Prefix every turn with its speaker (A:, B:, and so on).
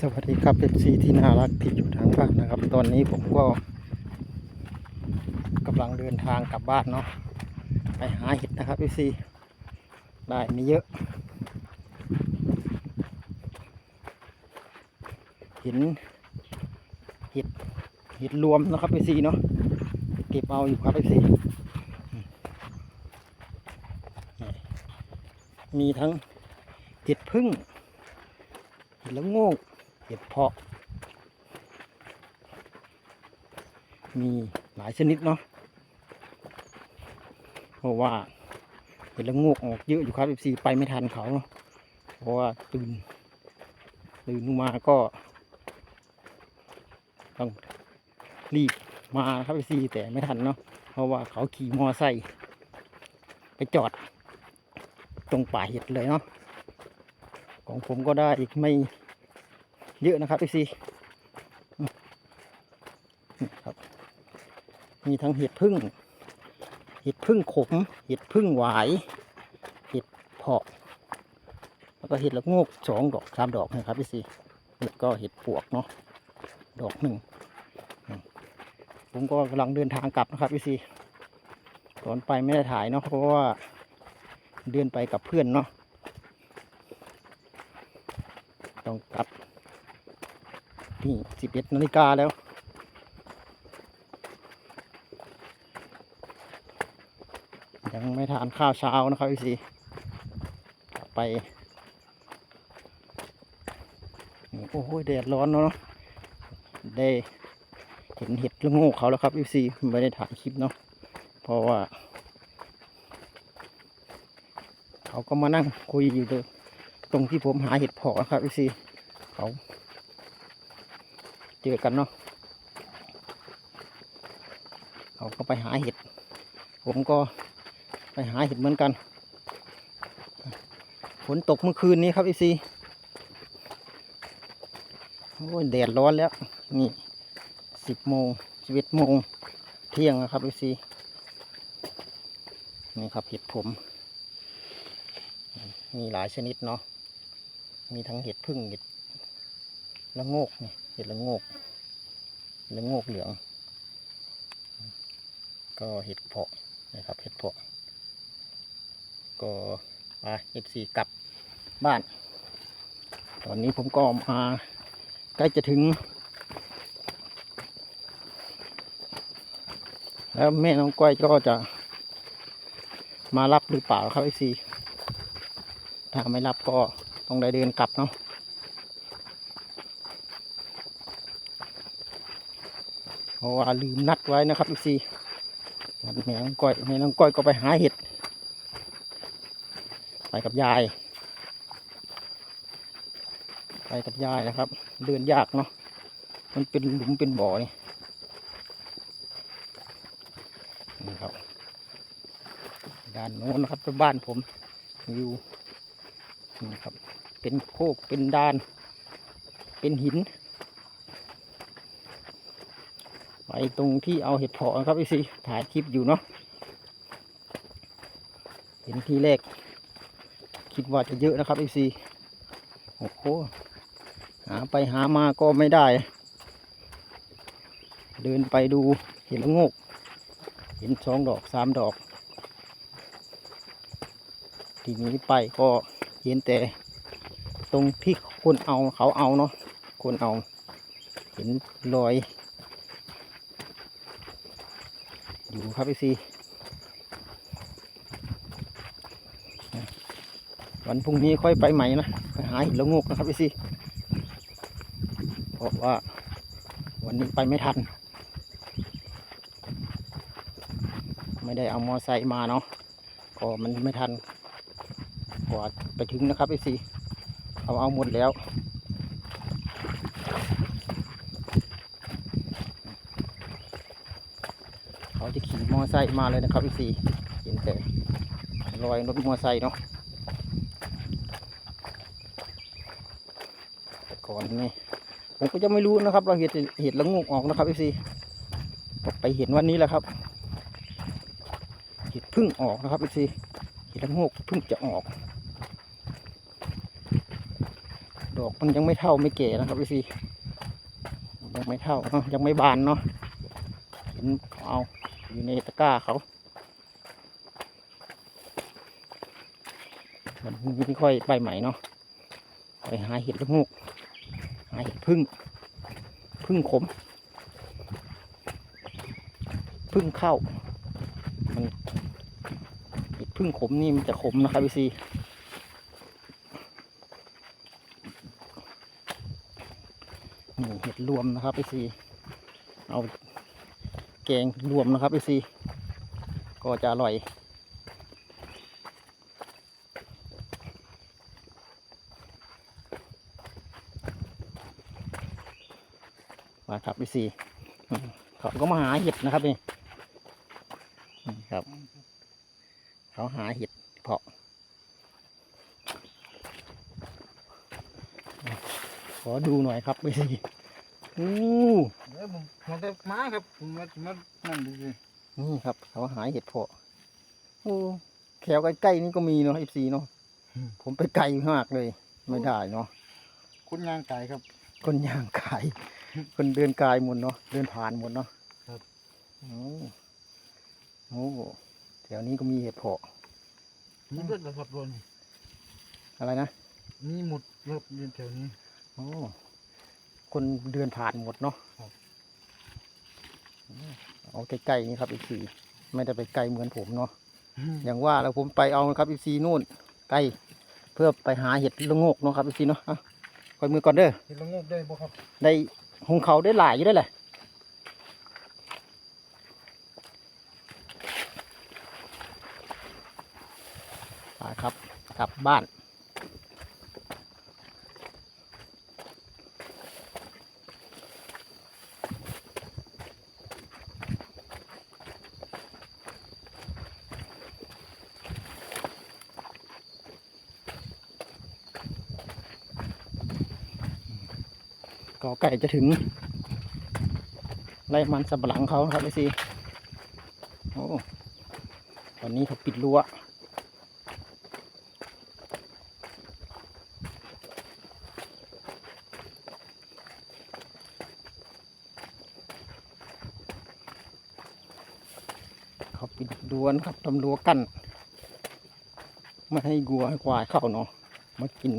A: สวัสดีครับเอฟซีที่น่ารักที่อยู่ทางบ้านนะครับ ตอนนี้ผมก็กำลังเดินทางกลับบ้านเนาะไปหาเห็ดนะครับเอฟซีได้มีเยอะ เห็นเห็ดเห็ดรวมนะครับเอฟซีเนาะเก็บเอาอยู่ครับเอฟซีมีทั้งเห็ดพึ่งเห็ดละโงก เห็ดเพาะ มีหลายชนิดเนาะเพราะว่าเห็ดละโงกออกเยอะอยู่ครับ FC ไปไม่ทันเขาเนาะเพราะว่าตื่นตื่นมาก็ต้องรีบมาครับ FC แต่ไม่ทันเนาะเพราะว่าเขาขี่มอไซค์ไปจอด ตรงป่าเห็ดเลยเนาะของผมก็ได้อีกไม่ เยอะนะครับพี่ซีครับมีทั้งเห็ดพึ่ง เห็ดพึ่งขม เห็ดพึ่งหวาย เห็ดเพาะ แล้วก็เห็ดละงกสองดอกสามดอกนะครับพี่ซีแล้วก็เห็ดปวกเนาะ ดอกหนึ่ง ผมก็กำลังเดินทางกลับนะครับพี่ซีตอนไปไม่ได้ถ่ายเนาะเพราะว่าเดินไปกับเพื่อนเนาะ ต้องกลับ นี่สิบเอ็ดนาฬิกาแล้ว ยังไม่ทานข้าวเช้านะครับพี่สีไปโอ้โหแดดร้อนเนาะได้เห็นเห็ดละโงกเขาแล้วครับพี่ซีไม่ได้ถ่ายคลิปเนาะเพราะว่า เขาก็มานั่งคุยอยู่ตรงที่ผมหาเห็ดเพาะนะครับพี่ซีเขา เจอกันเนาะเขาก็ไปหาเห็ด ผมก็ไปหาเห็ดเหมือนกัน ฝนตกเมื่อคืนนี้ครับพี่ซีโอ้ยแดดร้อนแล้ว นี่สิบโมงสิบเอ็ดโมงเที่ยงนะครับพี่ซีนี่ครับเห็ดผม มีหลายชนิดเนาะมีทั้งเห็ดพึ่งเห็ดละโงกนี่เห็ดละโงก ละโงกเหลือง ก็เห็ดเพาะนะครับเห็ดเพาะ ก็มาเอฟซีกลับบ้าน ตอนนี้ผมก็มาใกล้จะถึง แล้วแม่น้องก้อยก็จะมารับหรือเปล่าครับเอฟซีถ้าไม่รับก็ต้องได้เดินกลับเนาะ เพราะว่าลืมนัดไว้นะครับอีกซีแม่น้องก้อยแม่น้องก้อยก็ไปหาเห็ด ไปกับยาย ไปกับยายนะครับ เดินยากเนาะมันเป็นหลุมเป็นบ่อนี่นี่ครับด้านโน้นนะครับเป็นบ้านผมอยู่นี่ครับ เป็นโคกเป็นดาน เป็นหิน ไป ตรงที่เอาเห็ดเพาะนะครับพี่ซีถ่ายคลิปอยู่เนาะเห็นทีแรก คิดว่าจะเยอะนะครับพี่ซีโอ้โหหาไปหามาก็ไม่ได้ เดินไปดูเห็นละงก เห็นสองดอกสามดอก ทีนี้ไปก็เห็นแต่ตรงที่คนเอาเขาเอาเนาะคนเอา เห็นรอย อยู่ครับพี่ซีวันพรุ่งนี้ค่อยไปใหม่นะไปหาเห็ดละงกนะครับพี่ซีเพราะว่าวันนี้ไปไม่ทัน ไม่ได้เอามอไซค์มาเนาะก็มันไม่ทันกว่าไปถึงนะครับไอซีเอาเอาหมดแล้ว เขาจะขี่มอไซค์มาเลยนะครับไอซีเห็นแต่รอยรถมอไซค์เนาะแต่ก่อนนี่ผมก็จะไม่รู้นะครับ เราเห็ดเห็ดละงูกออกนะครับไอซีไปเห็นวันนี้แหละครับเห็ดพึ่งออกนะครับไอซีเห็ดละงูกพึ่งจะออก ดอกมันยังไม่เท่าไม่เก๋นะครับพี่ซียังไม่เท่าเนอะยังไม่บานเนาะเห็นเอา อยู่ในตะกร้าเขา มันไม่ค่อยใบใหม่เนาะไปหาเห็ดละงูกหาเห็ดพึ่ง พึ่งขม พึ่งเข้า มันเห็ดพึ่งขมนี่มันจะขมนะครับพี่ซีนี่เห็ดรวมนะครับพี่ซีเอา แกงรวมนะครับพี่ซีก็จะอร่อย มาครับพี่ซีเขาก็มาหาเห็ดนะครับนี่ครับ เขาหาเห็ดเพาะขอดูหน่อยครับพี่ซีอู้
B: เดี๋ยวผมมันจะมาครับผมมามานั่นดูสิ
A: นี่ครับ เขาหาเห็ดเพาะโอ้แถวใกล้ๆนี่ก็มีเนาะอีซีเนาะผมไปไกลมากเลย ไม่ได้เนาะ
B: คุณยางไก่ครับ
A: คนย่างกายคนเดินกายหมดเนาะเดินผ่านหมดเนาะ
B: ครับ
A: โอ้โอ้แถวนี้ก็มีเห็ดเพาะ
B: มีเลือดระครับรน
A: อะไรนะ
B: มีหมดครับเรียนแถวนี้
A: โอ้คนเดินผ่านหมดเนาะ
B: ครับ
A: เอาใกล้ๆนี่ครับอีกสี่ไม่ได้ไปไกลเหมือนผมเนาะอย่างว่าแล้วผมไปเอานะครับอีกสี่นู่นไกลเพื่อไปหาเห็ดละโงกเนาะครับอีกสี่เนาะอะคอยมือก่อนเด้อ
B: เห็นละงกได้บ่ครับ
A: ได้หงเขาได้หลายอยู่ได้แหละไปครับกลับบ้าน ก็ไก่จะถึงไรมันสับหลังเขาครับไอซีโอ้ตอนนี้เขาปิดรั้วเขาปิดรั้วนะครับทำรั้วกั้นไม่ให้วัวให้ควายเข้าเนาะมากิน